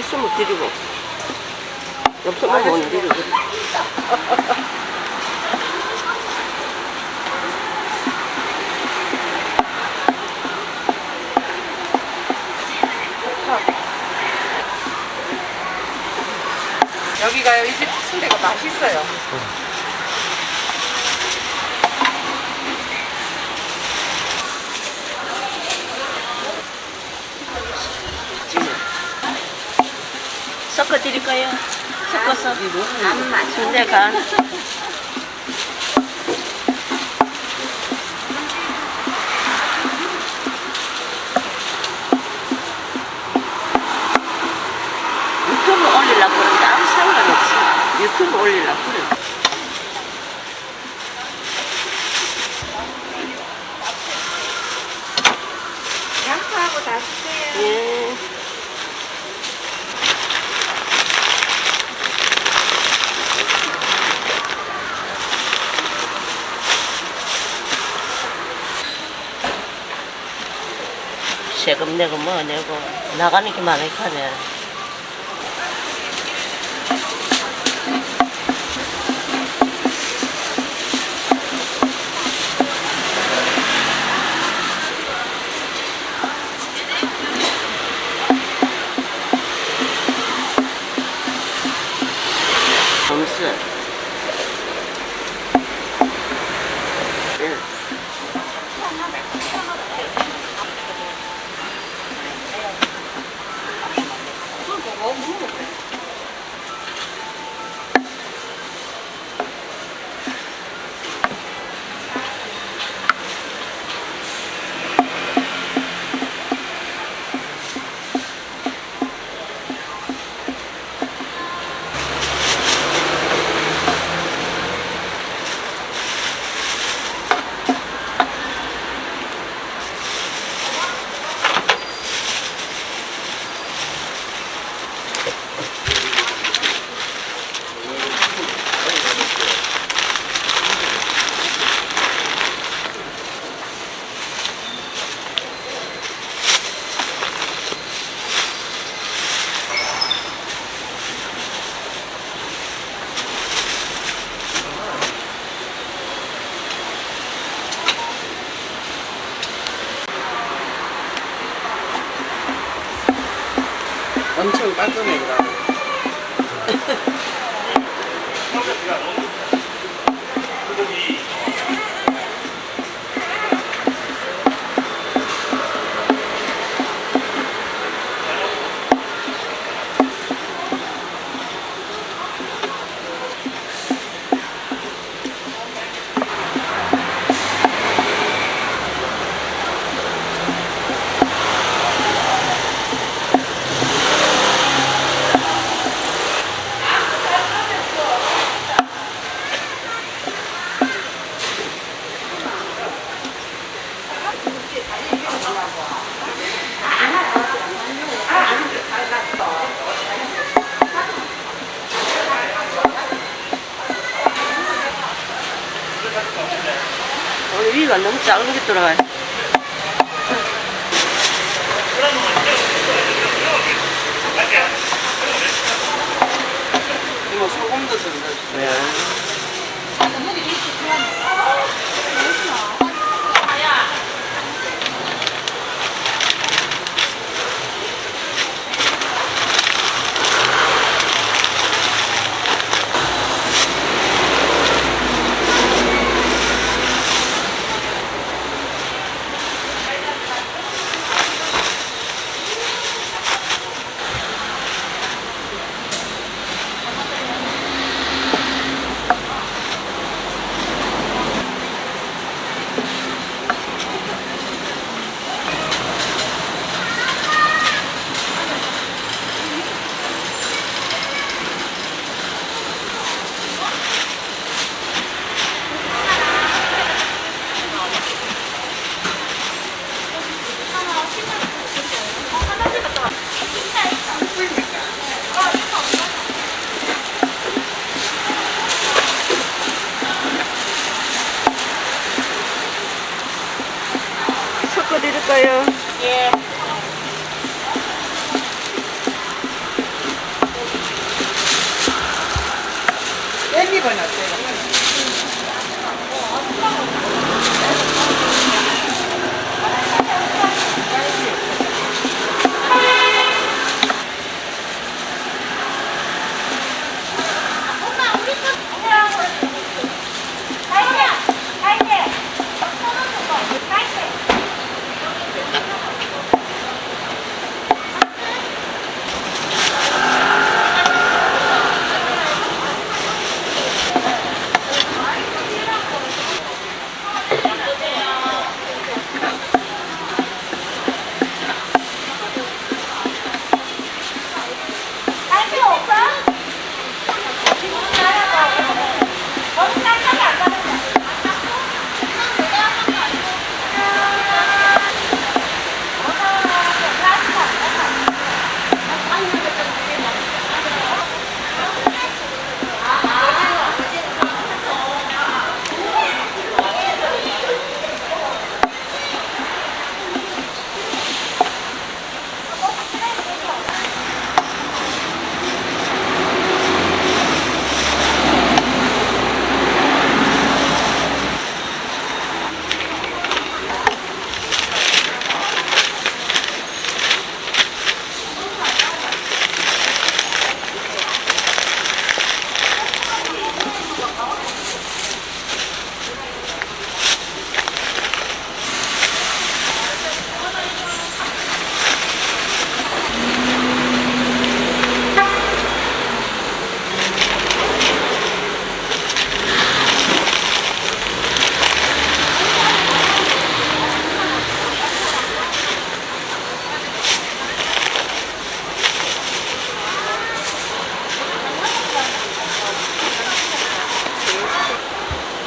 있으면 드리고. 없으면 못 드리고. 여기가요, 이 집 순대가 맛있어요. 섞어 드릴까요? 섞어서. 순대 간. 유튜브 올리려고 그러는데 아무 상관없어. 유튜브 올리려고 그래. 양파하고 다 주세요. 예. 세금 내고 뭐 내고 나가는 게 많으니까네. 점수. 예. 엄청 깔끔해 위가 너무 작은 게 들어가요. 이거 소금도 좀넣 드릴까요? 예. 깻잎은 어때?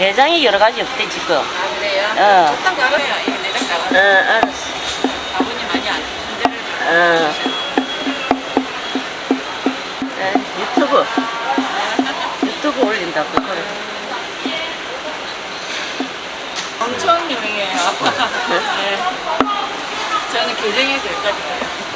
내장이 여러 가지 없대 지금. 아 그래요? 어. 일단 가봐요. 이 내장 어, 가봐. 알았어. 아버님 많이 안 문제를 어. 네, 유튜브. 유튜브 올린다고 그래. 엄청 유명해요. 네. 저는 계정에서 여기까지 가요.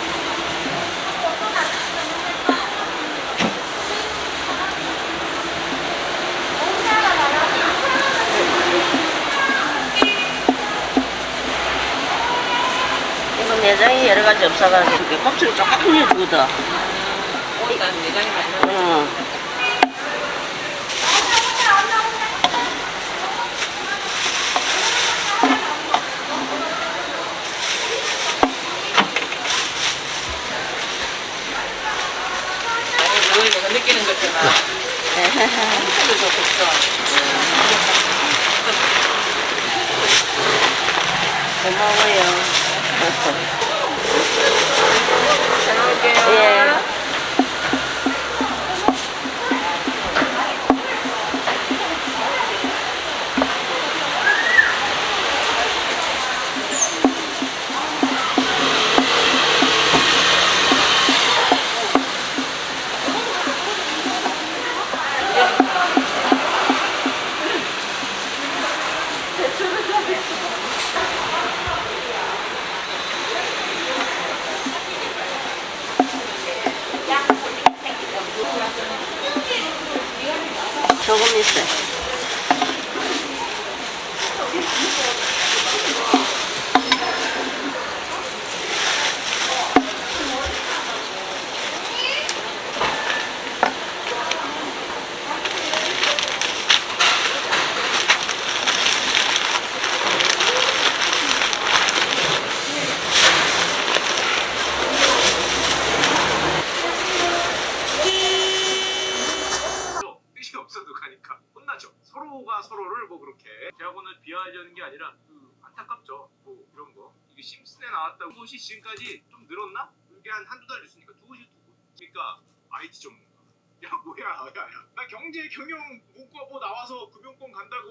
이거 내장이 여러 가지 없어가지고 껍질이 조금 흘려주거든. 일단 내장이 많이 응. 내가 느끼는 것처럼 한국도 좋겠어. 고마워요. 잘 먹을게요. 예. 조금 있어. 뜻이 없어도 가니까 혼나죠. 서로가 서로를 뭐 그렇게 대학원을 비하하려는 게 아니라 그 안타깝죠. 뭐 그런 거. 이게 심슨에 나왔다고 곳이 지금까지 좀 늘었나? 그게 한 한두 달 됐으니까 두 곳이 두 곳. 그러니까 IT 전문가. 야 뭐야 야야 나 경제 경영 문과고 나와서 금융권 간다고